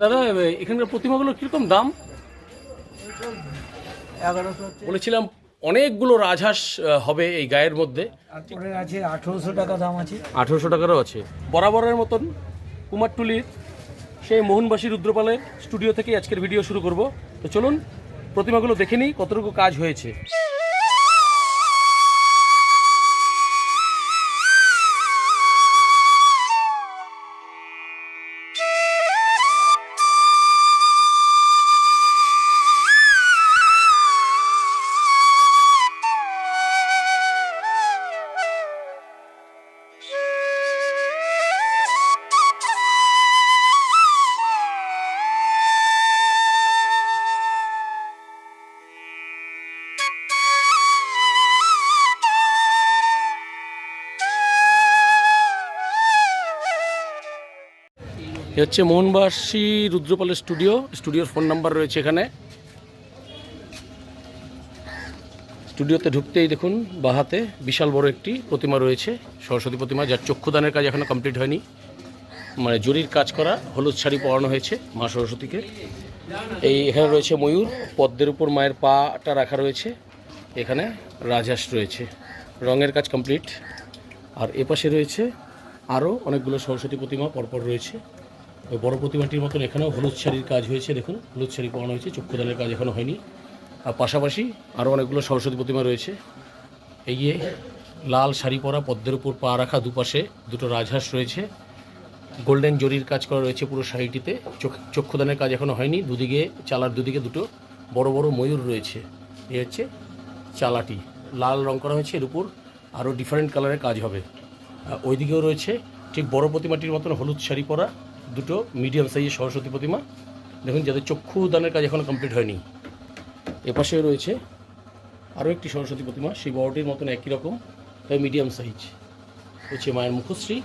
দাদা এখানকার প্রতিমাগুলো কীরকম দাম? বলেছিলাম অনেকগুলো রাজহাঁস হবে এই গায়ের মধ্যে। তারপরে আছে আঠেরোশো টাকা দাম আছে। আঠেরোশো টাকারও আছে। বরাবরের মতন কুমারটুলির সেই মোহনবাসী রুদ্রপালের স্টুডিও থেকেই আজকের ভিডিও শুরু করব। তো চলুন প্রতিমাগুলো দেখে নিই কতটুকু কাজ হয়েছে। এ হচ্ছে মোহনবাসী রুদ্রপালের স্টুডিও। স্টুডিওর ফোন নাম্বার রয়েছে এখানে। স্টুডিওতে ঢুকতেই দেখুন বাহাতে বিশাল বড় একটি প্রতিমা রয়েছে, সরস্বতী প্রতিমা, যার চক্ষুদানের কাজ এখনও কমপ্লিট হয়নি। মানে জরির কাজ করা, হলুদ শাড়ি পরানো হয়েছে মা সরস্বতীকে। এই এখানে রয়েছে ময়ূর, পদ্মের উপর মায়ের পাটা রাখা রয়েছে, এখানে রাজহাঁস রয়েছে। রঙের কাজ কমপ্লিট। আর এপাশে রয়েছে আরও অনেকগুলো সরস্বতী প্রতিমা পরপর রয়েছে। ওই বড় প্রতিমাটির মতন এখানেও হলুদ শাড়ির কাজ হয়েছে, দেখুন। হলুদ শাড়ি পরানো হয়েছে, চক্ষুদানের কাজ এখনও হয়নি। আর পাশাপাশি আরও অনেকগুলো সরস্বতী প্রতিমা রয়েছে। এগিয়ে লাল শাড়ি পরা পদ্মের উপর পা রাখা দুপাশে দুটো রাজহাঁস রয়েছে। গোল্ডেন জরির কাজ করা রয়েছে পুরো শাড়িটিতে। চক্ষুদানের কাজ এখনও হয়নি। দুদিকে, চালার দুদিকে দুটো বড় বড় ময়ূর রয়েছে। এই হচ্ছে চালাটি। লাল রং করা হয়েছে, এর উপর আরও ডিফারেন্ট কালারের কাজ হবে। ওইদিকেও রয়েছে, ঠিক বড় প্রতিমাটির মতন হলুদ শাড়ি পরা দুটো মিডিয়াম সাইজের সরস্বতী প্রতিমা। দেখুন, যাদের চক্ষু দানের কাজ এখনও কমপ্লিট হয়নি। এপাশে রয়েছে আরও একটি সরস্বতী প্রতিমা, সেই বড়টির মতন একই রকম তবে মিডিয়াম সাইজ হচ্ছে মায়ের মুখশ্রী।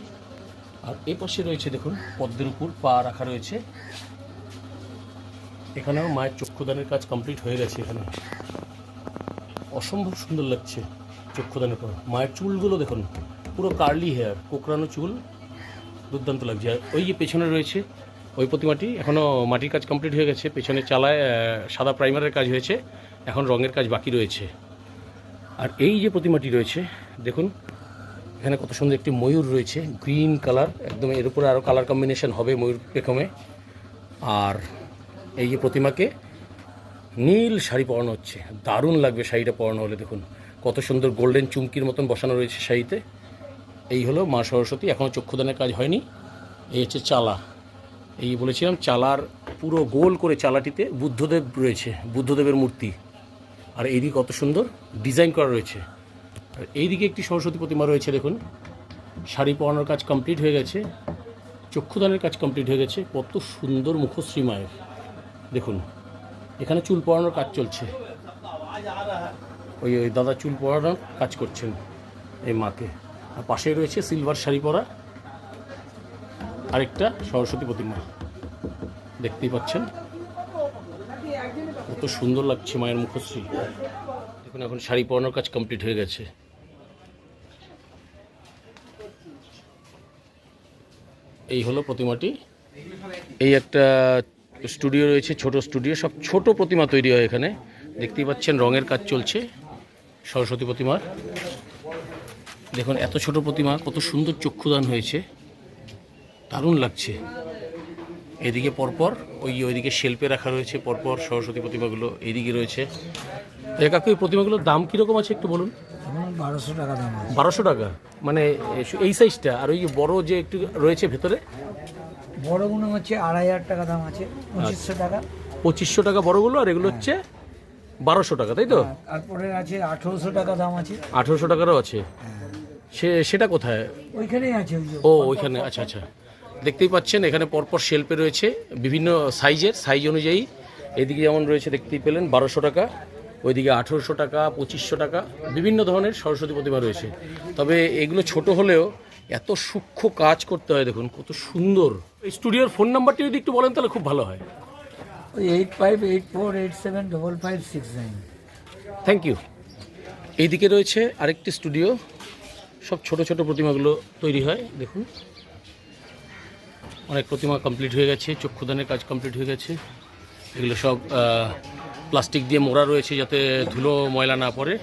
আর এ পাশে রয়েছে, দেখুন, পদ্মের উপর পা রাখা রয়েছে। এখানেও মায়ের চক্ষুদানের কাজ কমপ্লিট হয়ে গেছে এখানে। অসম্ভব সুন্দর লাগছে চক্ষুদানের পর মায়ের চুলগুলো দেখুন, পুরো কার্লি হেয়ার কোকড়ানো চুল। দুর্দান্ত লাগছে। ওই যে পেছনে রয়েছে, ওই প্রতিমাটি এখনও মাটির কাজ কমপ্লিট হয়ে গেছে, পেছনে চালায় সাদা প্রাইমারের কাজ হয়েছে, এখন রঙের কাজ বাকি রয়েছে। আর এই যে প্রতিমাটি রয়েছে, দেখুন, এখানে কত সুন্দর একটি ময়ূর রয়েছে গ্রিন কালার একদম এর উপরে আরও কালার কম্বিনেশন হবে ময়ূর পেখমে আর এই যে প্রতিমাকে নীল শাড়ি পরানো হচ্ছে, দারুণ লাগবে শাড়িটা পরানো হলে, দেখুন। কত সুন্দর গোল্ডেন চুমকির মতন বসানো রয়েছে শাড়িতে। এই হলো মা সরস্বতী এখনও চক্ষুদানের কাজ হয়নি। এই হচ্ছে চালা। এই বলেছিলাম, চালার পুরো গোল করে চালাটিতে বুদ্ধদেব রয়েছে, বুদ্ধদেবের মূর্তি। আর এই এইদিকে কত সুন্দর ডিজাইন করা রয়েছে। আর এইদিকে একটি সরস্বতী প্রতিমা রয়েছে, দেখুন। শাড়ি পরানোর কাজ কমপ্লিট হয়ে গেছে। চক্ষুদানের কাজ কমপ্লিট হয়ে গেছে। কত সুন্দর মুখশ্রী মায়ের। দেখুন, এখানে চুল পরানোর কাজ চলছে। ওই ওই দাদা চুল পরানোর কাজ করছেন এই মাকে। আর পাশেই রয়েছে সিলভার শাড়ি পরা আরেকটা সরস্বতী প্রতিমা। দেখতেই পাচ্ছেন। কত সুন্দর লাগছে মায়ের মুখশ্রী। দেখুন, এখন শাড়ি পরানোর কাজ কমপ্লিট হয়ে গেছে। এই হলো প্রতিমাটি। এই একটা স্টুডিও রয়েছে, ছোট স্টুডিও। সব ছোট প্রতিমা তৈরি হয় এখানে। দেখতেই পাচ্ছেন, রঙের কাজ চলছে সরস্বতী প্রতিমার। দেখুন এত ছোট প্রতিমা কত সুন্দর চক্ষুদান হয়েছে। দারুণ লাগছে। এদিকে পরপর ওই ওইদিকে শেল্পে রাখা রয়েছে পরপর সরস্বতী প্রতিমাগুলো এইদিকে রয়েছে। কাকু এই প্রতিমাগুলোর দাম কীরকম আছে একটু বলুন? বারোশো টাকা দাম বারোশো টাকা? মানে এই সাইজটা আর ওই যে বড় যে একটু রয়েছে ভেতরে? বড়গুলো হচ্ছে আড়াই হাজার টাকা দাম আছে পঁচিশশো টাকা। পঁচিশশো টাকা বড়গুলো আর এগুলো হচ্ছে বারোশো টাকা তাই তো? তারপরে আছে আঠেরোশো টাকা দাম আছে। আঠেরোশো টাকারও আছে। সে সেটা কোথায়? ওইখানেই আছে ও ওইখানে আচ্ছা আচ্ছা। দেখতেই পাচ্ছেন এখানে পরপর শেল্পে রয়েছে বিভিন্ন সাইজের সাইজ অনুযায়ী। এদিকে যেমন রয়েছে দেখতেই পেলেন বারোশো টাকা ওইদিকে আঠেরোশো টাকা পঁচিশশো টাকা বিভিন্ন ধরনের সরস্বতী প্রতিমা রয়েছে। তবে এগুলো ছোট হলেও এত সূক্ষ্ম কাজ করতে হয় দেখুন কত সুন্দর। এই স্টুডিওর ফোন নাম্বারটি যদি একটু বলেন তাহলে খুব ভালো হয়। Eight five eight four eight seven double five six nine. Thank you. এইদিকে রয়েছে আরেকটি স্টুডিও সব ছোট ছোট প্রতিমাগুলো তৈরি হয় দেখুন। অনেক প্রতিমা কমপ্লিট হয়ে গেছে চক্ষুদানের কাজ কমপ্লিট হয়ে গেছে। এগুলো সব প্লাস্টিক দিয়ে মোড়া রয়েছে যাতে ধুলো ময়লা না পড়ে।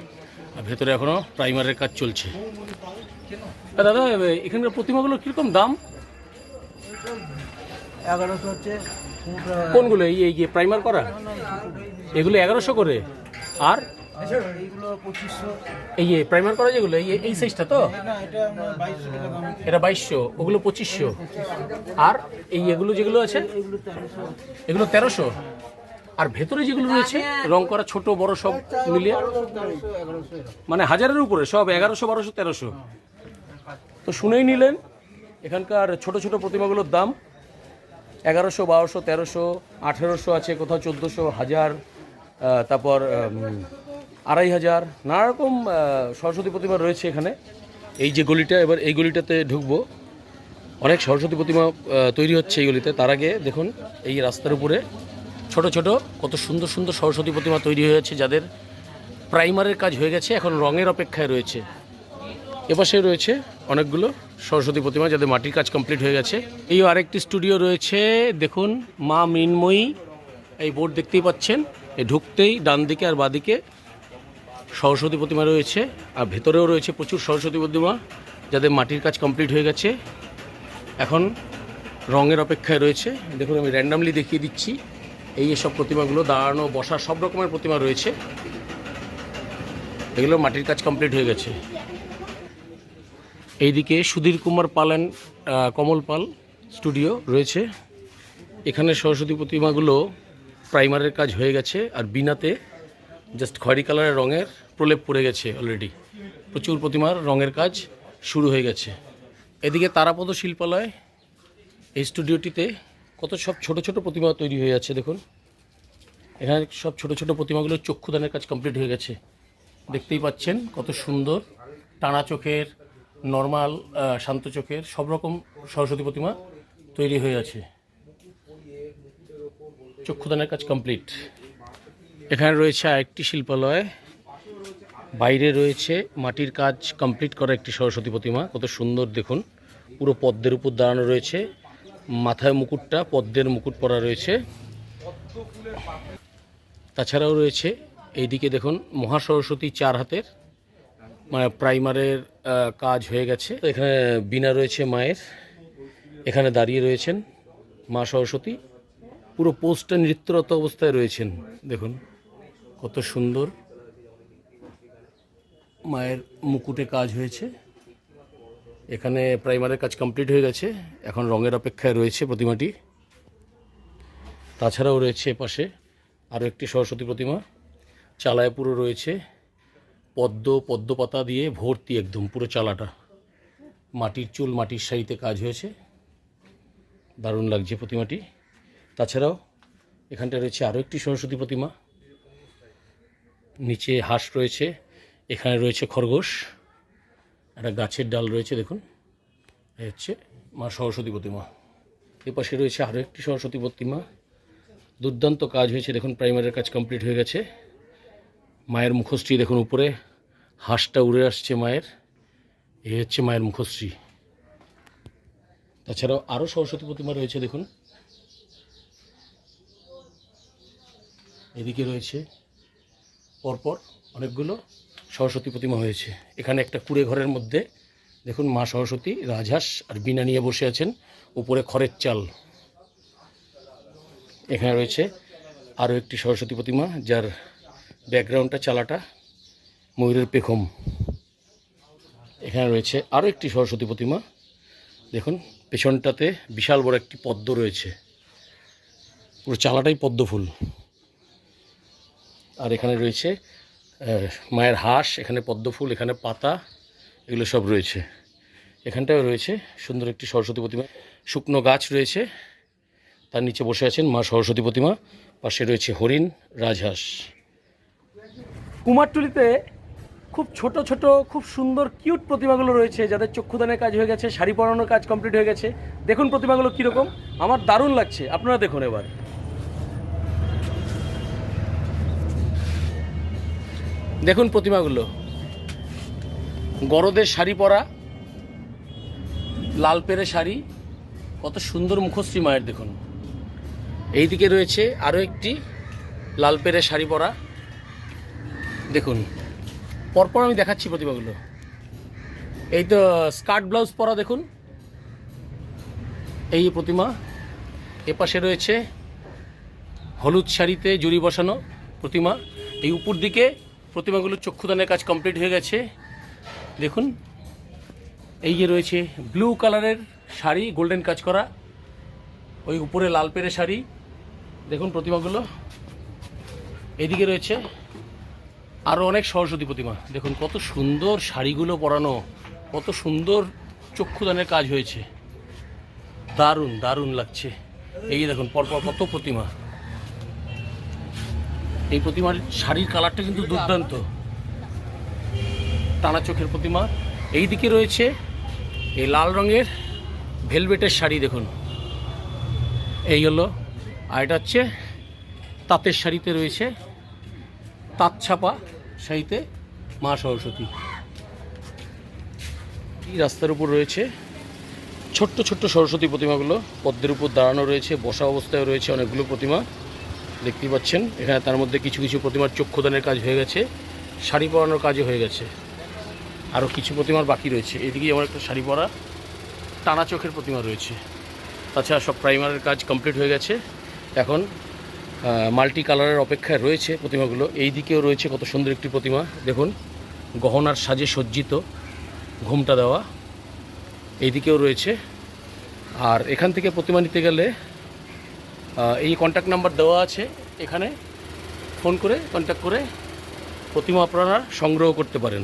আর ভেতরে এখনও প্রাইমারের কাজ চলছে। দাদা এখানকার প্রতিমাগুলো কীরকম দাম? এগারোশো হচ্ছে কোনগুলো? এই এই যে প্রাইমার করা? এগুলো এগারোশো করে। আর? এইগুলো পঁচিশশো। এই প্রাইমার করা যেগুলো এই এই সাইজটা তো? এটা বাইশশো ওগুলো পঁচিশশো। আর এই এগুলো যেগুলো আছে? এগুলো তেরোশো। আর ভেতরে যেগুলো রয়েছে রং করা ছোট বড় সব মিলিয়ে? মানে হাজারের উপরে সব এগারোশো বারোশো তেরোশো। তো শুনেই নিলেন এখানকার ছোট ছোট প্রতিমাগুলোর দাম এগারোশো বারোশো তেরোশো আঠেরোশো আছে কোথাও চোদ্দোশো হাজার তারপর আড়াই হাজার। নানারকম সরস্বতী প্রতিমা রয়েছে এখানে। এই যে গলিটা, এবার এই গলিটাতে ঢুকবো। অনেক সরস্বতী প্রতিমা তৈরি হচ্ছে এই গলিতে। তার আগে দেখুন, এই রাস্তার উপরে ছোট ছোট কত সুন্দর সুন্দর সরস্বতী প্রতিমা তৈরি হয়েছে যাদের প্রাইমারের কাজ হয়ে গেছে, এখন রঙের অপেক্ষায় রয়েছে। এপাশে রয়েছে অনেকগুলো সরস্বতী প্রতিমা, যাদের মাটির কাজ কমপ্লিট হয়ে গেছে। এই আরেকটি স্টুডিও রয়েছে, দেখুন, মা মিনময়ী। এই বোর্ড দেখতেই পাচ্ছেন ঢুকতেই ডান দিকে আর বাদিকে সরস্বতী প্রতিমা রয়েছে, আর ভেতরেও রয়েছে প্রচুর সরস্বতী প্রতিমা, যাদের মাটির কাজ কমপ্লিট হয়ে গেছে। এখন রঙের অপেক্ষায় রয়েছে। দেখুন, আমি র্যান্ডামলি দেখিয়ে দিচ্ছি, এই সব প্রতিমাগুলো, দাঁড়ানো, বসা, সব রকমের প্রতিমা রয়েছে। এগুলো মাটির কাজ কমপ্লিট হয়ে গেছে। এইদিকে সুধীর কুমার পাল অ্যান্ড কমল পাল স্টুডিও রয়েছে। এখানে সরস্বতী প্রতিমাগুলো প্রাইমারের কাজ হয়ে গেছে, আর বিনাতে জাস্ট খয়েরি কালারের রঙের প্রলেপ পড়ে গেছে অলরেডি প্রচুর প্রতিমার রঙের কাজ শুরু হয়ে গেছে। এদিকে তারাপদ শিল্পালয়, এই স্টুডিওটিতে কত সব ছোট ছোট প্রতিমা তৈরি হয়ে যাচ্ছে দেখুন। এখানে সব ছোট ছোট প্রতিমাগুলো চক্ষুদানের কাজ কমপ্লিট হয়ে গেছে। দেখতেই পাচ্ছেন কত সুন্দর, টানা চোখের নর্মাল শান্ত চোখের সব রকম সরস্বতী প্রতিমা তৈরি হয়ে আছে। চক্ষুদানের কাজ কমপ্লিট এখানে রয়েছে আরেকটি শিল্পালয়। বাইরে রয়েছে মাটির কাজ কমপ্লিট করা একটি সরস্বতী প্রতিমা। কত সুন্দর, দেখুন। পুরো পদ্মের উপর দাঁড়ানো রয়েছে। মাথায় মুকুটটা, পদ্মের মুকুট পরা রয়েছে। তাছাড়াও রয়েছে এইদিকে দেখুন, মহাসরস্বতী চার হাতের মানে প্রাইমারের কাজ হয়ে গেছে। এখানে বিনা রয়েছে মায়ের। এখানে দাঁড়িয়ে রয়েছেন মা সরস্বতী। পুরো পোস্টে নৃত্যরত অবস্থায় রয়েছেন, দেখুন। কত সুন্দর। মায়ের মুকুটে কাজ হয়েছে। এখানে প্রাইমারের কাজ কমপ্লিট হয়ে গেছে। এখন রঙের অপেক্ষায় রয়েছে প্রতিমাটি। তাছাড়াও রয়েছে পাশে আরও একটি সরস্বতী প্রতিমা। চালায় পুরো রয়েছে। পদ্ম পদ্ম পাতা দিয়ে ভর্তি একদম পুরো চালাটা। মাটির চুল, মাটির শাড়িতে কাজ হয়েছে। দারুণ লাগছে প্রতিমাটি। তাছাড়াও এখানটা রয়েছে আরও একটি সরস্বতী প্রতিমা। নিচে হাঁস রয়েছে, এখানে রয়েছে খরগোশ, একটা গাছের ডাল রয়েছে, দেখুন, এই হচ্ছে মা সরস্বতী প্রতিমা এ পাশে রয়েছে আরও একটি সরস্বতী প্রতিমা দুর্দান্ত কাজ হয়েছে, দেখুন, প্রাইমারির কাজ কমপ্লিট হয়ে গেছে। মায়ের মুখশ্রী, দেখুন, উপরে হাঁসটা উড়ে আসছে মায়ের। এই হচ্ছে মায়ের মুখশ্রী। তাছাড়াও আরও সরস্বতী প্রতিমা রয়েছে, দেখুন। এদিকে রয়েছে পরপর অনেকগুলো সরস্বতী প্রতিমা হয়েছে। এখানে একটা কুড়ে ঘরের মধ্যে দেখুন মা সরস্বতী, রাজহাঁস আর বিনা নিয়ে বসে আছেন, উপরে খড়ের চাল। এখানে রয়েছে আরও একটি সরস্বতী প্রতিমা, যার ব্যাকগ্রাউন্ডটা, চালাটা ময়ূরের পেখম। এখানে রয়েছে আরও একটি সরস্বতী প্রতিমা। দেখুন, পেছনটাতে বিশাল বড় একটি পদ্ম রয়েছে। পুরো চালাটাই পদ্ম ফুল আর এখানে রয়েছে মায়ের হাঁস, এখানে পদ্ম ফুল এখানে পাতা, এগুলো সব রয়েছে। এখানটায় রয়েছে সুন্দর একটি সরস্বতী প্রতিমা। শুকনো গাছ রয়েছে, তার নিচে বসে আছেন মা সরস্বতী প্রতিমা, পাশে রয়েছে হরিণ, রাজহাঁস। কুমারটুলিতে খুব ছোট ছোট, খুব সুন্দর কিউট প্রতিমাগুলো রয়েছে, যাদের চক্ষুদানের কাজ হয়ে গেছে, শাড়ি পরানোর কাজ কমপ্লিট হয়ে গেছে। দেখুন প্রতিমাগুলো কীরকম, আমার দারুণ লাগছে, আপনারা দেখুন এবার। দেখুন প্রতিমাগুলো। গরদের শাড়ি পরা, লাল পেরে শাড়ি, কত সুন্দর মুখশ্রী মায়ের দেখুন। এইদিকে রয়েছে আরও একটি লাল পেরে শাড়ি পরা। দেখুন, পরপর আমি দেখাচ্ছি প্রতিমাগুলো। এই তো স্কার্ট ব্লাউজ পরা দেখুন। এই প্রতিমা। এপাশে রয়েছে হলুদ শাড়িতে জুড়ি বসানো প্রতিমা। এই উপর দিকে প্রতিমাগুলোর চক্ষুদানের কাজ কমপ্লিট হয়ে গেছে। দেখুন, এই যে রয়েছে ব্লু কালারের শাড়ি, গোল্ডেন কাজ করা। ওই উপরে লাল পেরে শাড়ি। দেখুন প্রতিমাগুলো। এদিকে রয়েছে আরও অনেক সরস্বতী প্রতিমা। দেখুন, কত সুন্দর শাড়িগুলো পরানো, কত সুন্দর চক্ষুদানের কাজ হয়েছে। দারুণ দারুণ লাগছে। এই দেখুন, পরপর কত প্রতিমা। এই প্রতিমার শাড়ির কালারটা কিন্তু দুর্দান্ত। টানা চোখের প্রতিমা। এই দিকে রয়েছে এই লাল রঙের ভেলভেটের শাড়ি দেখুন। এই হলো আর এটা হচ্ছে তাঁতের শাড়িতে রয়েছে তাঁত ছাপা শাড়িতে মা সরস্বতী। এই রাস্তার উপর রয়েছে ছোট্ট ছোট্ট সরস্বতী প্রতিমাগুলো। পদ্মের উপর দাঁড়ানো রয়েছে বসা অবস্থায় রয়েছে অনেকগুলো প্রতিমা। দেখতেই পাচ্ছেন। এখানে তার মধ্যে কিছু কিছু প্রতিমার চক্ষুদানের কাজ হয়ে গেছে। শাড়ি পরানোর কাজও হয়ে গেছে। আরও কিছু প্রতিমার বাকি রয়েছে। এদিকে আমার একটা শাড়ি পরা টানা চোখের প্রতিমা রয়েছে। তাছাড়া সব প্রাইমারের কাজ কমপ্লিট হয়ে গেছে। এখন মাল্টি কালারের অপেক্ষায় রয়েছে প্রতিমাগুলো। এই দিকেও রয়েছে কত সুন্দর একটি প্রতিমা। দেখুন, গহনার সাজে সজ্জিত ঘুমটা দেওয়া। এই দিকেও রয়েছে। আর এখান থেকে প্রতিমা নিতে গেলে এই কন্ট্যাক্ট নাম্বার দেওয়া আছে এখানে। ফোন করে কন্ট্যাক্ট করে প্রতিমা আপনারা সংগ্রহ করতে পারেন।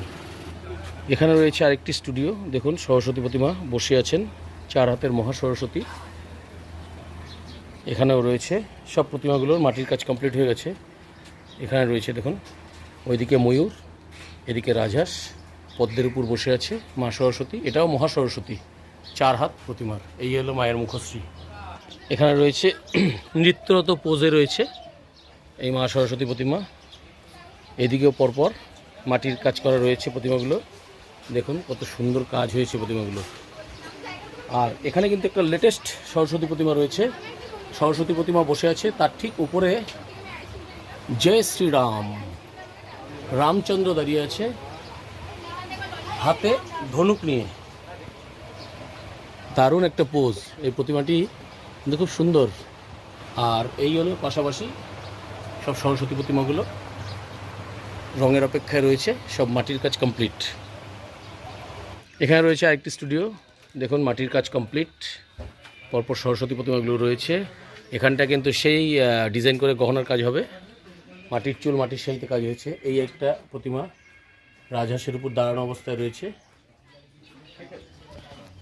এখানে রয়েছে আরেকটি স্টুডিও দেখুন, সরস্বতী প্রতিমা বসে আছেন, চার হাতের মহা সরস্বতী। এখানেও রয়েছে, সব প্রতিমাগুলোর মাটির কাজ কমপ্লিট হয়ে গেছে। এখানে রয়েছে, দেখুন, ওইদিকে ময়ূর, এদিকে রাজহাঁস, পদ্মের উপর বসে আছে মা সরস্বতী। এটাও মহা সরস্বতী, চার হাত প্রতিমার। এই হলো মায়ের মুখশ্রী। এখানে রয়েছে নৃত্যরত পোজে রয়েছে এই মা সরস্বতী প্রতিমা। এদিকেও পরপর মাটির কাজ করা রয়েছে প্রতিমাগুলো। দেখুন কত সুন্দর কাজ হয়েছে প্রতিমাগুলো। আর এখানে কিন্তু একটা লেটেস্ট সরস্বতী প্রতিমা রয়েছে। সরস্বতী প্রতিমা বসে আছে, তার ঠিক উপরে জয় শ্রীরাম। রামচন্দ্র দাঁড়িয়ে আছে, হাতে ধনুক নিয়ে। দারুণ একটা পোজ এই প্রতিমাটি কিন্তু খুব সুন্দর। আর এই হলো পাশাপাশি সব সরস্বতী প্রতিমাগুলো। রঙের অপেক্ষায় রয়েছে, সব মাটির কাজ কমপ্লিট এখানে রয়েছে আরেকটি স্টুডিও দেখুন, মাটির কাজ কমপ্লিট পরপর সরস্বতী প্রতিমাগুলো রয়েছে। এখানটা কিন্তু সেই ডিজাইন করে গহনার কাজ হবে। মাটির চুল, মাটির শাড়িতে কাজ হয়েছে। এই একটা প্রতিমা রাজহাঁসের উপর দাঁড়ানো অবস্থায় রয়েছে।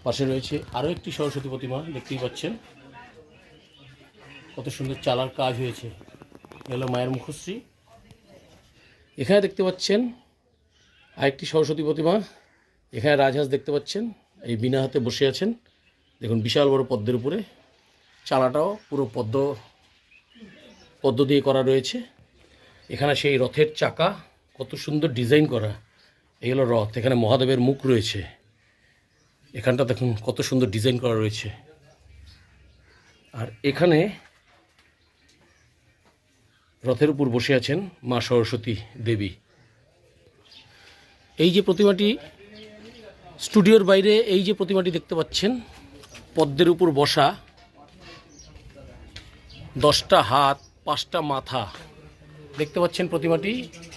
পাশে রয়েছে আরও একটি সরস্বতী প্রতিমা, দেখতেই পাচ্ছেন। কত সুন্দর চালার কাজ হয়েছে। এগুলো মায়ের মুখশ্রী। এখানে দেখতে পাচ্ছেন আরেকটি সরস্বতী প্রতিমা। এখানে রাজহাঁস দেখতে পাচ্ছেন, এই বিনা হাতে বসে আছেন। দেখুন, বিশাল বড় পদ্মের উপরে চালাটাও পুরো পদ্ম পদ্ম দিয়ে করা রয়েছে। এখানে সেই রথের চাকা, কত সুন্দর ডিজাইন করা। এই হলো রথ, এখানে মহাদেবের মুখ রয়েছে। এখানটা দেখুন, কত সুন্দর ডিজাইন করা রয়েছে। আর এখানে রথের উপর বসে আছেন মা সরস্বতী দেবী। এই যে প্রতিমাটি, স্টুডিওর বাইরে এই যে প্রতিমাটি দেখতে পাচ্ছেন, পদ্মের উপর বসা, দশটা হাত, পাঁচটা মাথা দেখতে পাচ্ছেন প্রতিমাটি।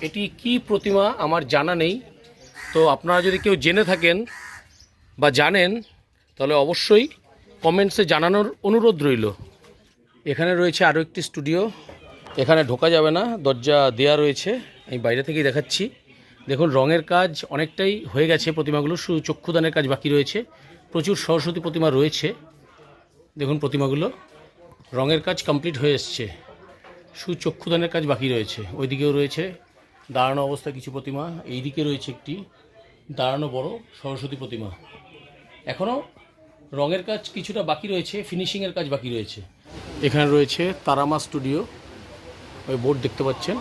এটি কি প্রতিমা আমার জানা নেই। তো আপনারা যদি কেউ জেনে থাকেন বা জানেন, তাহলে অবশ্যই কমেন্টসে জানানোর অনুরোধ রইল। এখানে রয়েছে আরও একটি স্টুডিও। এখানে ঢোকা যাবে না, দরজা দেয়া রয়েছে, আমি বাইরে থেকেই দেখাচ্ছি। দেখুন, রঙের কাজ অনেকটাই হয়ে গেছে প্রতিমাগুলো, শুধু চক্ষুদানের কাজ বাকি রয়েছে, প্রচুর সরস্বতী প্রতিমা রয়েছে। দেখুন প্রতিমাগুলো, রঙের কাজ কমপ্লিট হয়ে এসছে, শুধু চক্ষুদানের কাজ বাকি রয়েছে। ওইদিকেও রয়েছে দাঁড়ানো অবস্থা কিছু প্রতিমা, এইদিকে রয়েছে একটি দাঁড়ানো বড় সরস্বতী প্রতিমা। এখনও রঙের কাজ কিছুটা বাকি রয়েছে ফিনিশিংয়ের কাজ বাকি রয়েছে। এখানে রয়েছে তারামা স্টুডিও। ওই বোর্ড দেখতে পাচ্ছেন।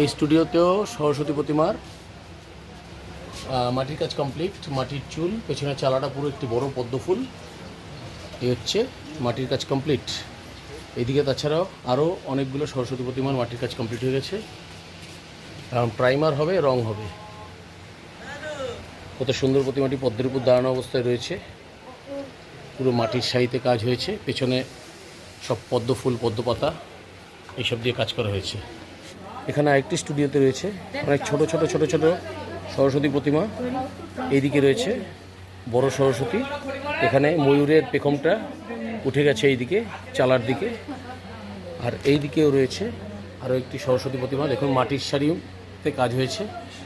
এই স্টুডিওতেও সরস্বতী প্রতিমার মাটির কাজ কমপ্লিট মাটির চুল, পেছনে চালাটা পুরো একটি বড় পদ্ম ফুল। এই হচ্ছে মাটির কাজ কমপ্লিট এদিকে তাছাড়াও আরও অনেকগুলো সরস্বতী প্রতিমার মাটির কাজ কমপ্লিট হয়ে গেছে। প্রাইমার হবে, রং হবে। কত সুন্দর প্রতিমাটি পদ্মের উপর দাঁড়ানো অবস্থায় রয়েছে। পুরো মাটির শাড়িতে কাজ হয়েছে। পেছনে সব পদ্ম ফুল এইসব দিয়ে কাজ করা হয়েছে। এখানে আরেকটি স্টুডিওতে রয়েছে। অনেক ছোট ছোট ছোট ছোট সরস্বতী প্রতিমা এইদিকে রয়েছে। বড় সরস্বতী। এখানে ময়ূরের পেখমটা উঠে গেছে এইদিকে চালার দিকে। আর এই দিকেও রয়েছে আরও একটি সরস্বতী প্রতিমা। দেখুন মাটির শাড়িতে কাজ হয়েছে।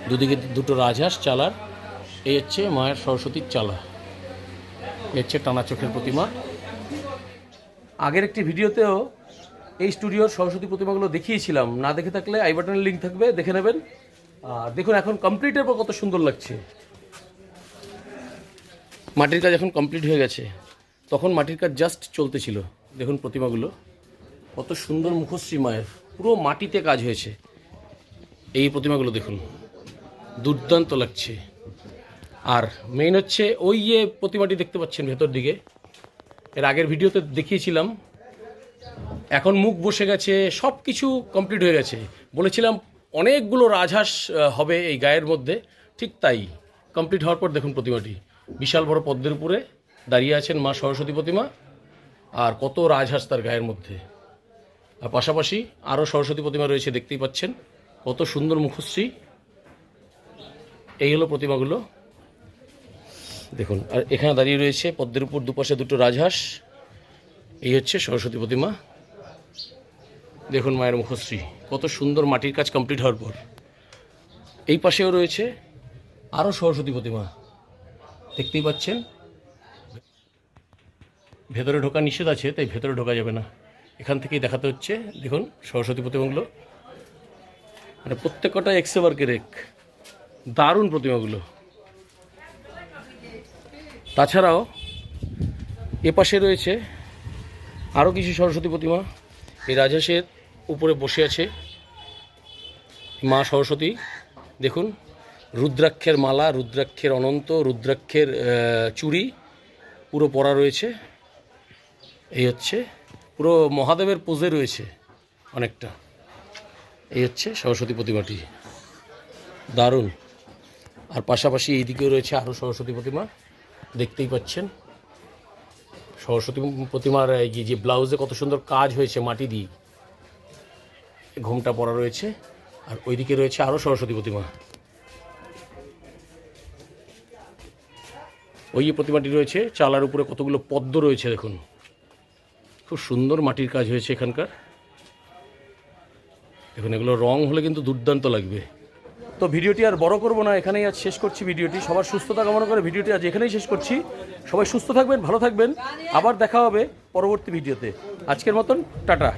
দুদিকে দুটো রাজহাঁস চালার। এই হচ্ছে মায়ের সরস্বতীর চালা। এই হচ্ছে টানা চোখের প্রতিমা। আগের একটি ভিডিওতেও এই স্টুডিওর সরস্বতী প্রতিমাগুলো দেখিয়েছিলাম। না দেখে থাকলে আই বাটনের লিঙ্ক থাকবে, দেখে নেবেন। আর দেখুন, এখন কমপ্লিটের পর কত সুন্দর লাগছে। মাটির কাজ এখন কমপ্লিট হয়ে গেছে। তখন মাটির কাজ জাস্ট চলতেছিল। দেখুন প্রতিমাগুলো। কত সুন্দর মুখশ্রী মায়ের। পুরো মাটিতে কাজ হয়েছে। এই প্রতিমাগুলো দেখুন। দুর্দান্ত লাগছে। আর মেইন হচ্ছে ওই যে প্রতিমাটি দেখতে পাচ্ছেন ভেতর দিকে। এর আগের ভিডিওতে দেখিয়েছিলাম। এখন মুখ বসে গেছে সব কিছু কমপ্লিট হয়ে গেছে। বলেছিলাম অনেকগুলো রাজহাঁস হবে এই গায়ের মধ্যে। ঠিক তাই কমপ্লিট হওয়ার পর দেখুন প্রতিমাটি। বিশাল বড় পদ্মের উপরে দাঁড়িয়ে আছেন মা সরস্বতী প্রতিমা। আর কত রাজহাঁস তার গায়ের মধ্যে। আর পাশাপাশি আরও সরস্বতী প্রতিমা রয়েছে, দেখতেই পাচ্ছেন। কত সুন্দর মুখশ্রী। এই হলো প্রতিমাগুলো। দেখুন, আর এখানে দাঁড়িয়ে রয়েছে পদ্মের উপর দুপাশে দুটো রাজহাঁস। এই হচ্ছে সরস্বতী প্রতিমা। দেখুন মায়ের মুখশ্রী, কত সুন্দর মাটির কাজ কমপ্লিট হওয়ার পর। এই পাশেও রয়েছে আরও সরস্বতী প্রতিমা। দেখতেই পাচ্ছেন? ভেতরে ঢোকা নিষেধ আছে, তাই ভেতরে ঢোকা যাবে না। এখান থেকেই দেখাতে হচ্ছে, দেখুন সরস্বতী প্রতিমাগুলো। মানে প্রত্যেকটা এক্সে ওয়ার্কের এক দারুণ প্রতিমাগুলো। তাছাড়াও এ পাশে রয়েছে আরও কিছু সরস্বতী প্রতিমা। এই রাজহাঁসের উপরে বসে আছে মা সরস্বতী। দেখুন, রুদ্রাক্ষের মালা, রুদ্রাক্ষের অনন্ত, রুদ্রাক্ষের চুড়ি, পুরো পরা রয়েছে। এই হচ্ছে, পুরো মহাদেবের পোজে রয়েছে অনেকটা। এই হচ্ছে সরস্বতী প্রতিমাটি। দারুণ। আর পাশাপাশি এইদিকেও রয়েছে আরও সরস্বতী প্রতিমা। দেখতেই পাচ্ছেন, সরস্বতী প্রতিমার যে ব্লাউজে কত সুন্দর কাজ হয়েছে মাটি দিয়ে। ঘুমটা পরা রয়েছে। আর ওইদিকে রয়েছে আরও সরস্বতী প্রতিমা। ওই যে প্রতিমাটি রয়েছে, চালার উপরে কতগুলো পদ্ম রয়েছে দেখুন। খুব সুন্দর মাটির কাজ হয়েছে এখানকার। দেখুন, এগুলো রং হলে কিন্তু দুর্দান্ত লাগবে। তো ভিডিওটি আর বড় করব না, এখানেই আজ শেষ করছি ভিডিওটি। সবার সুস্থতা কামনা করে ভিডিওটি আজ এখানেই শেষ করছি। সবাই সুস্থ থাকবেন, ভালো থাকবেন। আবার দেখা হবে পরবর্তী ভিডিওতে। আজকের মতন, টাটা।